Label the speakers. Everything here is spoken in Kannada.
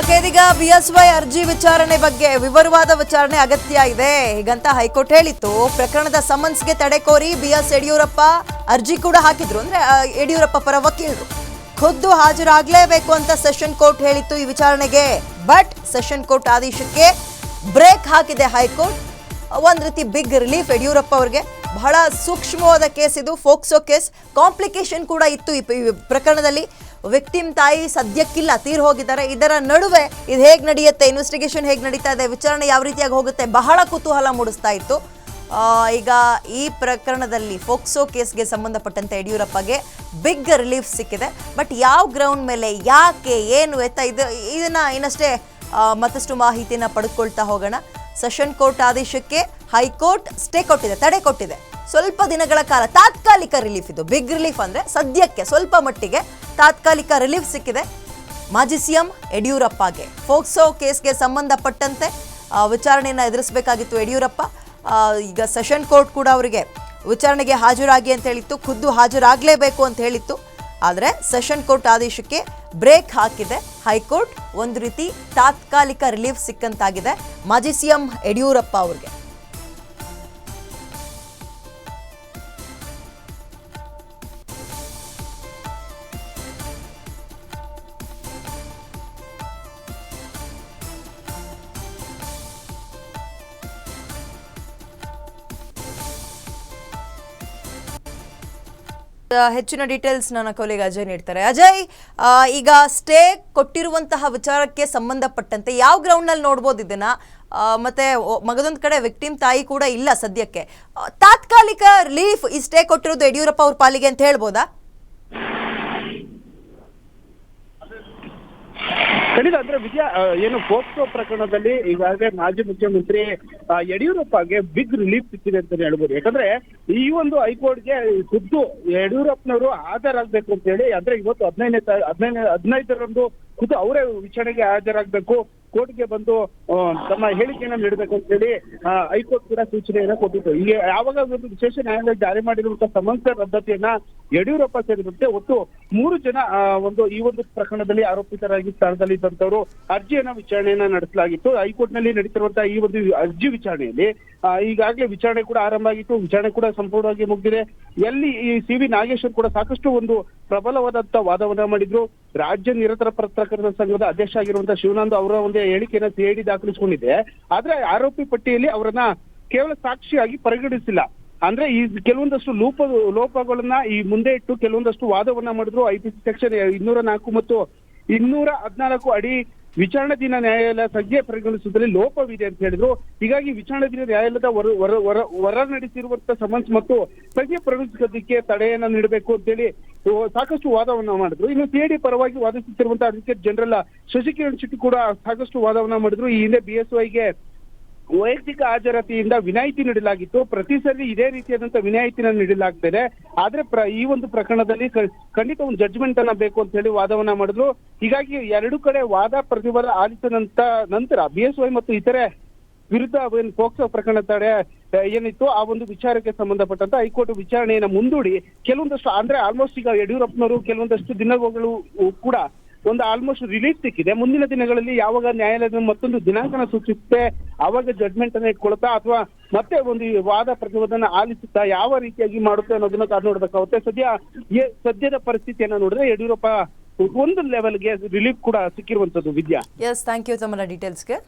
Speaker 1: ಇದೀಗ ಬಿ ಎಸ್ ವೈ ಅರ್ಜಿ ವಿಚಾರಣೆ ಬಗ್ಗೆ ವಿವರವಾದ ವಿಚಾರಣೆ ಅಗತ್ಯ ಇದೆ ಹೀಗಂತ ಹೈಕೋರ್ಟ್ ಹೇಳಿತ್ತು, ಪ್ರಕರಣದ ಸಮನ್ಸ್ಗೆ ತಡೆ ಕೋರಿ ಬಿ ಎಸ್ ಯಡಿಯೂರಪ್ಪ ಅರ್ಜಿ ಕೂಡ ಹಾಕಿದ್ರು. ಅಂದ್ರೆ ಯಡಿಯೂರಪ್ಪ ಪರ ವಕೀಲರು. ಖುದ್ದು ಹಾಜರಾಗಲೇಬೇಕು ಅಂತ ಸೆಷನ್ ಕೋರ್ಟ್ ಹೇಳಿತ್ತು ಈ ವಿಚಾರಣೆಗೆ. ಬಟ್ ಸೆಷನ್ ಕೋರ್ಟ್ ಆದೇಶಕ್ಕೆ ಬ್ರೇಕ್ ಹಾಕಿದೆ ಹೈಕೋರ್ಟ್. ಒಂದ್ ರೀತಿ ಬಿಗ್ ರಿಲೀಫ್ ಯಡಿಯೂರಪ್ಪ ಅವರಿಗೆ. ಬಹಳ ಸೂಕ್ಷ್ಮವಾದ ಕೇಸ್ ಇದು, ಫೋಕ್ಸೋ ಕೇಸ್. ಕಾಂಪ್ಲಿಕೇಶನ್ ಕೂಡ ಇತ್ತು ಈ ಪ್ರಕರಣದಲ್ಲಿ. ವಿಕ್ಟಿಮ್ ತಾಯಿ ಸದ್ಯಕ್ಕಿಲ್ಲ, ತೀರ್ ಹೋಗಿದ್ದಾರೆ. ಇದರ ನಡುವೆ ಇದು ಹೇಗೆ ನಡೆಯುತ್ತೆ ಇನ್ವೆಸ್ಟಿಗೇಷನ್ ಹೇಗೆ ನಡೀತಾ ಇದೆ, ವಿಚಾರಣೆ ಯಾವ ರೀತಿಯಾಗಿ ಹೋಗುತ್ತೆ, ಬಹಳ ಕುತೂಹಲ ಮೂಡಿಸ್ತಾ ಇತ್ತು. ಈಗ ಈ ಪ್ರಕರಣದಲ್ಲಿ ಫೋಕ್ಸೋ ಕೇಸ್ಗೆ ಸಂಬಂಧಪಟ್ಟಂತೆ ಯಡಿಯೂರಪ್ಪಗೆ ಬಿಗ್ ರಿಲೀಫ್ ಸಿಕ್ಕಿದೆ. ಬಟ್ ಯಾವ ಗ್ರೌಂಡ್ ಮೇಲೆ, ಯಾಕೆ, ಏನು, ಎತ್ತ, ಇದು, ಇದನ್ನು ಇನ್ನಷ್ಟೇ ಮತ್ತಷ್ಟು ಮಾಹಿತಿನ ಪಡ್ಕೊಳ್ತಾ ಹೋಗೋಣ. ಸೆಷನ್ ಕೋರ್ಟ್ ಆದೇಶಕ್ಕೆ ಹೈಕೋರ್ಟ್ ಸ್ಟೇ ಕೊಟ್ಟಿದೆ, ತಡೆ ಕೊಟ್ಟಿದೆ. ಸ್ವಲ್ಪ ದಿನಗಳ ಕಾಲ ತಾತ್ಕಾಲಿಕ ರಿಲೀಫ್ ಇದು. ಬಿಗ್ ರಿಲೀಫ್ ಅಂದ್ರೆ ಸದ್ಯಕ್ಕೆ ಸ್ವಲ್ಪ ಮಟ್ಟಿಗೆ ತಾತ್ಕಾಲಿಕ ರಿಲೀಫ್ ಸಿಕ್ಕಿದೆ. ಮಾಜಿ ಸಿಎಂ ಯಡಿಯೂರಪ್ಪಗೆ. ಫೋಕ್ಸೋ ಕೇಸ್ಗೆ ಸಂಬಂಧಪಟ್ಟಂತೆ ವಿಚಾರಣೆಯನ್ನು ಎದುರಿಸಬೇಕಾಗಿತ್ತು ಯಡಿಯೂರಪ್ಪ. ಈಗ ಸೆಷನ್ ಕೋರ್ಟ್ ಕೂಡ ಅವರಿಗೆ ವಿಚಾರಣೆಗೆ ಹಾಜರಾಗಿ ಅಂತ ಹೇಳಿತ್ತು. ಖುದ್ದು ಹಾಜರಾಗಲೇಬೇಕು ಅಂತ ಹೇಳಿತ್ತು. ಆದರೆ ಸೆಷನ್ ಕೋರ್ಟ್ ಆದೇಶಕ್ಕೆ ಬ್ರೇಕ್ ಹಾಕಿದೆ. ಹೈಕೋರ್ಟ್ ಒಂದು ರೀತಿ ತಾತ್ಕಾಲಿಕ ರಿಲೀಫ್ ಸಿಕ್ಕಂತಾಗಿದೆ ಮಾಜಿ ಸಿಎಂ ಯಡಿಯೂರಪ್ಪ ಅವ್ರಿಗೆ. ಹೆಚ್ಚಿನ ಡೀಟೇಲ್ಸ್ ನನ್ನ ಕೊಲೆಗೆ ಅಜಯ್ ನೀಡ್ತಾರೆ. ಅಜಯ್ ಈಗ ಸ್ಟೇ ಕೊಟ್ಟಿರುವಂತಹ ವಿಚಾರಕ್ಕೆ ಸಂಬಂಧಪಟ್ಟಂತೆ ಯಾವ ಗ್ರೌಂಡ್ನಲ್ಲಿ ನೋಡ್ಬೋದು ಇದನ್ನ? ಮತ್ತೆ ಮಗದೊಂದ್ ಕಡೆ ವಿಕ್ಟಿಮ್ ತಾಯಿ ಕೂಡ ಇಲ್ಲ ಸದ್ಯಕ್ಕೆ. ತಾತ್ಕಾಲಿಕ ರಿಲೀಫ್ ಈ ಸ್ಟೇ ಕೊಟ್ಟಿರೋದು ಯಡಿಯೂರಪ್ಪ ಅವ್ರ ಪಾಲಿಗೆ ಅಂತ ಹೇಳ್ಬೋದಾ?
Speaker 2: ಖಂಡಿತ, ಅಂದ್ರೆ ವಿಜಯ ಏನು ಪೋಕ್ಸೋ ಪ್ರಕರಣದಲ್ಲಿ ಈಗಾಗಲೇ ಮಾಜಿ ಮುಖ್ಯಮಂತ್ರಿ ಯಡಿಯೂರಪ್ಪಗೆ ಬಿಗ್ ರಿಲೀಫ್ ಸಿಕ್ಕಿದೆ ಅಂತ ಹೇಳ್ಬೋದು. ಯಾಕಂದ್ರೆ ಈ ಒಂದು ಹೈಕೋರ್ಟ್ಗೆ ಖುದ್ದು ಯಡಿಯೂರಪ್ಪನವರು ಹಾಜರಾಗಬೇಕು ಅಂತ ಹೇಳಿ ಅಂದ್ರೆ ಇವತ್ತು ಹದಿನೈದನೇ ಹದಿನೈದನೇ, ಹದಿನೈದರಂದು ಖುದ್ದು ಅವರೇ ವಿಚಾರಣೆಗೆ ಹಾಜರಾಗಬೇಕು, ಕೋರ್ಟ್ಗೆ ಬಂದು ತಮ್ಮ ಹೇಳಿಕೆಯನ್ನು ನೀಡಬೇಕು ಅಂತ ಹೇಳಿ ಹೈಕೋರ್ಟ್ ಕೂಡ ಸೂಚನೆಯನ್ನ ಕೊಟ್ಟಿತ್ತು. ಈಗ ಯಾವಾಗ ಒಂದು ವಿಶೇಷ ನ್ಯಾಯಾಲಯ ಜಾರಿ ಮಾಡಿರುವಂತಹ ಸಮನ್ಸ್ ರದ್ದತಿಯನ್ನ ಯಡಿಯೂರಪ್ಪ ಸೇರಿದಂತೆ ಒಟ್ಟು ಮೂರು ಜನ ಒಂದು ಈ ಒಂದು ಪ್ರಕರಣದಲ್ಲಿ ಆರೋಪಿತರಾಗಿ ಸ್ಥಳದಲ್ಲಿದ್ದಂತವರು ಅರ್ಜಿಯನ್ನ ವಿಚಾರಣೆಯನ್ನ ನಡೆಸಲಾಗಿತ್ತು. ಹೈಕೋರ್ಟ್ನಲ್ಲಿ ನಡೀತಿರುವಂತಹ ಈ ಒಂದು ಅರ್ಜಿ ವಿಚಾರಣೆಯಲ್ಲಿ ಈಗಾಗಲೇ ವಿಚಾರಣೆ ಕೂಡ ಆರಂಭ ಆಗಿತ್ತು. ವಿಚಾರಣೆ ಕೂಡ ಸಂಪೂರ್ಣವಾಗಿ ಮುಗಿದಿದೆ. ಎಲ್ಲಿ ಈ ಸಿ ವಿ ನಾಗೇಶ್ವರ್ ಕೂಡ ಸಾಕಷ್ಟು ಒಂದು ಪ್ರಬಲವಾದಂತಹ ವಾದವನ್ನ ಮಾಡಿದ್ರು. ರಾಜ್ಯ ನಿರತರ ಪತ್ರಕರ್ತರ ಸಂಘದ ಅಧ್ಯಕ್ಷ ಆಗಿರುವಂತಹ ಶಿವನಂದ್ ಅವರ ಒಂದು ಹೇಳಿಕೆಯನ್ನ ಸಿಐಡಿ ದಾಖಲಿಸಿಕೊಂಡಿದೆ. ಆದ್ರೆ ಆರೋಪಿ ಪಟ್ಟಿಯಲ್ಲಿ ಅವರನ್ನ ಕೇವಲ ಸಾಕ್ಷಿಯಾಗಿ ಪರಿಗಣಿಸಿಲ್ಲ. ಅಂದ್ರೆ ಈ ಕೆಲವೊಂದಷ್ಟು ಲೋಪ, ಲೋಪಗಳನ್ನ ಈ ಮುಂದೆ ಇಟ್ಟು ಕೆಲವೊಂದಷ್ಟು ವಾದವನ್ನ ಮಾಡಿದ್ರು ಐ ಸೆಕ್ಷನ್ ಇನ್ನೂರ ನಾಲ್ಕು ಮತ್ತು ಇನ್ನೂರ ಹದಿನಾಲ್ಕು ಅಡಿ ವಿಚಾರಣಾ ದಿನ ನ್ಯಾಯಾಲಯ ಸಂಖ್ಯೆ ಪರಿಗಣಿಸುವುದರಲ್ಲಿ ಲೋಪವಿದೆ ಅಂತ ಹೇಳಿದ್ರು. ಹೀಗಾಗಿ ವಿಚಾರಣಾ ದಿನ ನ್ಯಾಯಾಲಯದ ಹೊರ ಹೊರ ನಡೆಸಿರುವಂತಹ ಸಮನ್ಸ್ ಮತ್ತು ಸಂಖ್ಯೆ ಪರಿಗಣಿಸೋದಕ್ಕೆ ತಡೆಯನ್ನ ನೀಡಬೇಕು ಅಂತೇಳಿ ಸಾಕಷ್ಟು ವಾದವನ್ನ ಮಾಡಿದ್ರು. ಇನ್ನು ಸಿಐಡಿ ಪರವಾಗಿ ವಾದಿಸುತ್ತಿರುವಂತಹ ಅಡ್ವೊಕೇಟ್ ಜನರಲ್ ಶಶಿಕಿರಣ್ ಶೆಟ್ಟಿ ಕೂಡ ಸಾಕಷ್ಟು ವಾದವನ್ನ ಮಾಡಿದ್ರು. ಈ ಹಿಂದೆ ಬಿಎಸ್ವೈಗೆ ಎಸ್ ವೈಗೆ ವೈಯಕ್ತಿಕ ಹಾಜರಾತಿಯಿಂದ ವಿನಾಯಿತಿ ನೀಡಲಾಗಿತ್ತು. ಪ್ರತಿ ಸರಿ ಇದೇ ರೀತಿಯಾದಂತಹ ವಿನಾಯಿತಿನ ನೀಡಲಾಗ್ತದೆ ಆದ್ರೆ ಈ ಒಂದು ಪ್ರಕರಣದಲ್ಲಿ ಖಂಡಿತ ಒಂದು ಜಡ್ಜ್ಮೆಂಟ್ ಅನ್ನ ಬೇಕು ಅಂತ ಹೇಳಿ ವಾದವನ್ನ ಮಾಡಿದ್ರು. ಹೀಗಾಗಿ ಎರಡು ಕಡೆ ವಾದ ಪ್ರತಿವಾದ ಆಲಿಸಿದ ನಂತರ ಬಿ ಎಸ್ ವೈ ಮತ್ತು ಇತರೆ ವಿರುದ್ಧ ಪೋಕ್ಸೋ ಪ್ರಕರಣ ತಡೆ ಏನಿತ್ತು, ಆ ಒಂದು ವಿಚಾರಕ್ಕೆ ಸಂಬಂಧಪಟ್ಟಂತ ಹೈಕೋರ್ಟ್ ವಿಚಾರಣೆಯನ್ನ ಮುಂದೂಡಿ, ಕೆಲವೊಂದಷ್ಟು, ಅಂದ್ರೆ ಆಲ್ಮೋಸ್ಟ್ ಈಗ ಯಡಿಯೂರಪ್ಪನವರು ಕೆಲವೊಂದಷ್ಟು ದಿನಗಳು ಕೂಡ ಒಂದು ಆಲ್ಮೋಸ್ಟ್ ರಿಲೀಫ್ ಸಿಕ್ಕಿದೆ. ಮುಂದಿನ ದಿನಗಳಲ್ಲಿ ಯಾವಾಗ ನ್ಯಾಯಾಲಯದ ಮತ್ತೊಂದು ದಿನಾಂಕನ ಸೂಚಿಸುತ್ತೆ ಆವಾಗ ಜಡ್ಮೆಂಟ್ ಅನ್ನ ಇಟ್ಕೊಳ್ತಾ ಅಥವಾ ಮತ್ತೆ ಒಂದು ವಾದ ಪ್ರತಿವಾದನ ಆಲಿಸುತ್ತಾ ಯಾವ ರೀತಿಯಾಗಿ ಮಾಡುತ್ತೆ ಅನ್ನೋದನ್ನ ಕಾದು ನೋಡ್ಬೇಕಾಗುತ್ತೆ. ಸದ್ಯ ಸದ್ಯದ ಪರಿಸ್ಥಿತಿಯನ್ನ ನೋಡಿದ್ರೆ ಯಡಿಯೂರಪ್ಪ ಒಂದು ಲೆವೆಲ್ಗೆ ರಿಲೀಫ್ ಕೂಡ ಸಿಕ್ಕಿರುವಂತದ್ದು ವಿದ್ಯಾ.
Speaker 1: ಎಸ್ ಥ್ಯಾಂಕ್ ಯು ತಮ್ಮ ಡೀಟೇಲ್ಸ್ಗೆ